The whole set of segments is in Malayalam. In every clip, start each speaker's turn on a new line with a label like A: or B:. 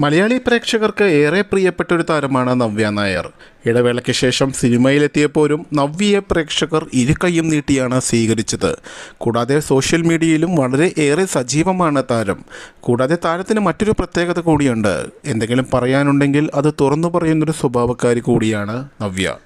A: മലയാളി പ്രേക്ഷകർക്ക് ഏറെ പ്രിയപ്പെട്ട ഒരു താരമാണ് നവ്യ നായർ. ഇടവേളയ്ക്ക് ശേഷം സിനിമയിലെത്തിയപ്പോഴും നവ്യയെ പ്രേക്ഷകർ ഇരുകൈയും നീട്ടിയാണ് സ്വീകരിച്ചത്. കൂടാതെ സോഷ്യൽ മീഡിയയിലും വളരെ ഏറെ സജീവമാണ് താരം. കൂടാതെ താരത്തിന് മറ്റൊരു പ്രത്യേകത കൂടിയുണ്ട്. എന്തെങ്കിലും പറയാനുണ്ടെങ്കിൽ അത് തുറന്നു പറയുന്നൊരു സ്വഭാവക്കാരി കൂടിയാണ് നവ്യ.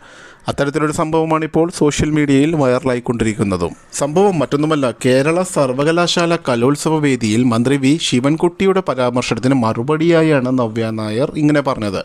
A: അത്തരത്തിലൊരു സംഭവമാണ് ഇപ്പോൾ സോഷ്യൽ മീഡിയയിൽ വൈറലായിക്കൊണ്ടിരിക്കുന്നതും. സംഭവം മറ്റൊന്നുമല്ല കേരള സർവകലാശാല കലോത്സവ വേദിയിൽ മന്ത്രി വി ശിവൻകുട്ടിയുടെ പരാമർശത്തിന് മറുപടിയായാണ് നവ്യ നായർ ഇങ്ങനെ പറഞ്ഞത്.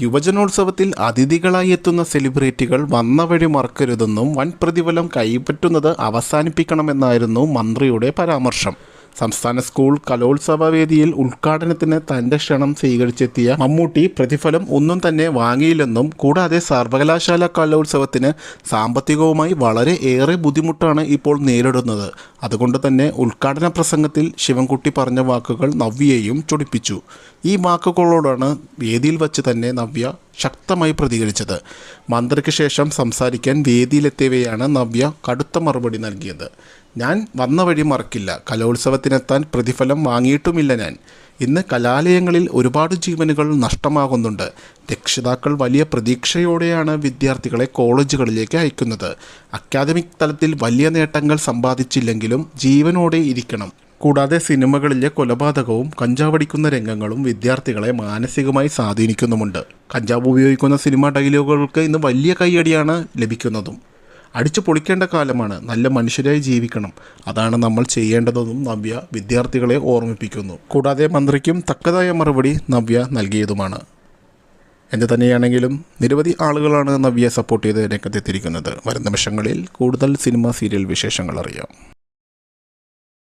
A: യുവജനോത്സവത്തിൽ അതിഥികളായി എത്തുന്ന സെലിബ്രിറ്റികൾ വന്ന വഴി മറക്കരുതെന്നും വൻ പ്രതിഫലം കൈപ്പറ്റുന്നത് അവസാനിപ്പിക്കണമെന്നായിരുന്നു മന്ത്രിയുടെ പരാമർശം. സംസ്ഥാന സ്കൂൾ കലോത്സവ വേദിയിൽ ഉദ്ഘാടനത്തിന് തന്റെ ക്ഷണം സ്വീകരിച്ചെത്തിയ മമ്മൂട്ടി പ്രതിഫലം ഒന്നും തന്നെ വാങ്ങിയില്ലെന്നും കൂടാതെ സർവകലാശാല കലോത്സവത്തിന് സാമ്പത്തികവുമായി വളരെ ഏറെ ബുദ്ധിമുട്ടാണ് ഇപ്പോൾ നേരിടുന്നത്. അതുകൊണ്ട് തന്നെ ഉദ്ഘാടന പ്രസംഗത്തിൽ ശിവൻകുട്ടി പറഞ്ഞ വാക്കുകൾ നവ്യയെയും ചൊടിപ്പിച്ചു. ഈ വാക്കുകളോടാണ് വേദിയിൽ വച്ച് തന്നെ നവ്യ ശക്തമായി പ്രതികരിച്ചത്. മന്ത്രിക്ക് ശേഷം സംസാരിക്കാൻ വേദിയിലെത്തിയവയാണ് നവ്യ കടുത്ത മറുപടി നൽകിയത്. ഞാൻ വന്ന വഴി മറക്കില്ല. കലോത്സവത്തിനെത്താൻ പ്രതിഫലം വാങ്ങിയിട്ടുമില്ല ഞാൻ. ഇന്ന് കലാലയങ്ങളിൽ ഒരുപാട് ജീവനുകൾ നഷ്ടമാകുന്നുണ്ട്. രക്ഷിതാക്കൾ വലിയ പ്രതീക്ഷയോടെയാണ് വിദ്യാർത്ഥികളെ കോളേജുകളിലേക്ക് അയക്കുന്നത്. അക്കാദമിക് തലത്തിൽ വലിയ നേട്ടങ്ങൾ സമ്പാദിച്ചില്ലെങ്കിലും ജീവനോടെ ഇരിക്കണം. കൂടാതെ സിനിമകളിലെ കൊലപാതകവും കഞ്ചാവടിക്കുന്ന രംഗങ്ങളും വിദ്യാർത്ഥികളെ മാനസികമായി സ്വാധീനിക്കുന്നുമുണ്ട്. കഞ്ചാവ് ഉപയോഗിക്കുന്ന സിനിമ ഡയലോഗുകൾക്ക് ഇന്ന് വലിയ കൈയടിയാണ് ലഭിക്കുന്നതും. അടിച്ചു പൊളിക്കേണ്ട കാലമാണ്. നല്ല മനുഷ്യരായി ജീവിക്കണം. അതാണ് നമ്മൾ ചെയ്യേണ്ടതെന്നും നവ്യ വിദ്യാർത്ഥികളെ ഓർമ്മിപ്പിക്കുന്നു. കൂടാതെ മന്ത്രിക്കും തക്കതായ മറുപടി നവ്യ നൽകിയതുമാണ്. എന്ത് തന്നെയാണെങ്കിലും നിരവധി ആളുകളാണ് നവ്യയെ സപ്പോർട്ട് ചെയ്ത് രംഗത്തെത്തിയിരിക്കുന്നത്. വരും നിമിഷങ്ങളിൽ കൂടുതൽ സിനിമ സീരിയൽ വിശേഷങ്ങൾ അറിയാം.